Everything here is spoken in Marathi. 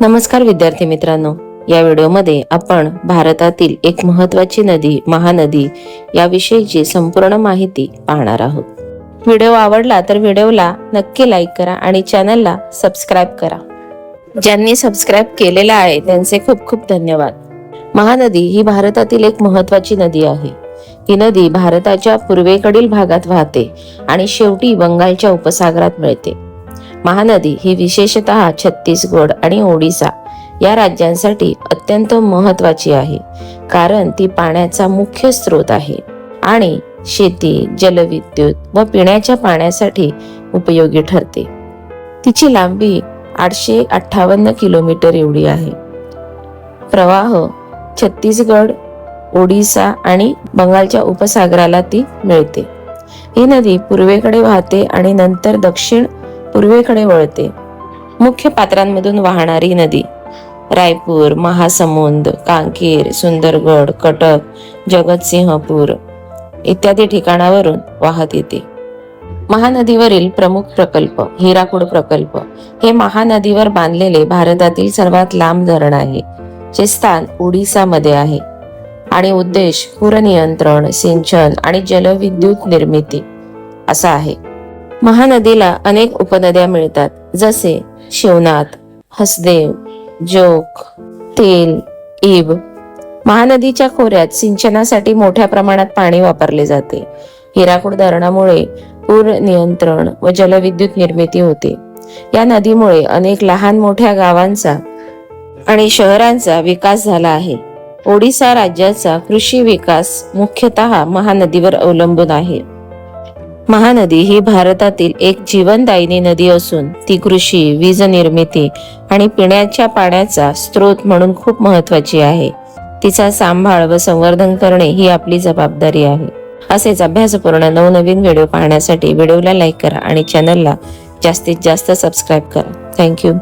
नमस्कार विद्यार्थी मित्रांनो. या व्हिडिओमध्ये आपण भारतातील एक महत्वाची नदी महानदी याविषयीची संपूर्ण माहिती पाहणार आहोत. व्हिडिओ आवडला तर व्हिडिओला नक्की लाईक करा आणि चॅनलला सबस्क्राईब करा. ज्यांनी सबस्क्राईब केलेलं आहे त्यांचे खूप खूप धन्यवाद. महानदी ही भारतातील एक महत्वाची नदी आहे. ही नदी भारताच्या पूर्वेकडील भागात वाहते आणि शेवटी बंगालच्या उपसागरात मिळते. महानदी ही विशेषतः छत्तीसगड आणि ओडिसा या राज्यांसाठी अत्यंत महत्वाची आहे कारण ती पाण्याचा मुख्य स्रोत आहे. आणि शेती जलविद्युत व पिण्याच्या पाण्यासाठी उपयोगी ठरते. तिची लांबी आठशे अठ्ठावन्न किलोमीटर एवढी आहे. प्रवाह छत्तीसगड ओडिसा आणि बंगालच्या उपसागराला ती मिळते. ही नदी पूर्वेकडे वाहते आणि नंतर दक्षिण पूर्वेकडे वळते. मुख्य पात्रांमधून वाहणारी नदी. रायपूर महासमुंद कांकेर सुंदरगड कटक जगतसिंहपूर इत्यादी ठिकाणावरून वाहत येते. महानदीवरील प्रमुख प्रकल्प हिराकूड प्रकल्प हे महानदीवर बांधलेले भारतातील सर्वात लांब धरण आहे जे स्थान ओडिसामध्ये आहे. आणि उद्देश पूरनियंत्रण सिंचन आणि जलविद्युत निर्मिती असा आहे. महानदीला अनेक उपनद्या मिळतात जसे शिवनाथ हसदेव जोक तेल इब. महानदीच्या खोऱ्यात सिंचनासाठी मोठ्या प्रमाणात पाणी वापरले जाते. हिराकूड धरणामुळे पूर नियंत्रण व जलविद्युत निर्मिती होते. या नदीमुळे अनेक लहान मोठ्या गावांचा आणि शहरांचा विकास झाला आहे. ओडिसा राज्याचा कृषी विकास मुख्यतः महानदीवर अवलंबून आहे. महानदी ही भारतातील एक जीवनदायिनी नदी असून ती कृषी वीज निर्मिती आणि पिण्याच्या पाण्याचा स्रोत म्हणून खूप महत्वाची आहे. तिचा सांभाळ व संवर्धन करणे ही आपली जबाबदारी आहे. असेच अभ्यासपूर्ण नवनवीन व्हिडिओ पाहण्यासाठी व्हिडिओला लाईक करा आणि चॅनलला जास्तीत जास्त सबस्क्राईब करा. थँक्यू.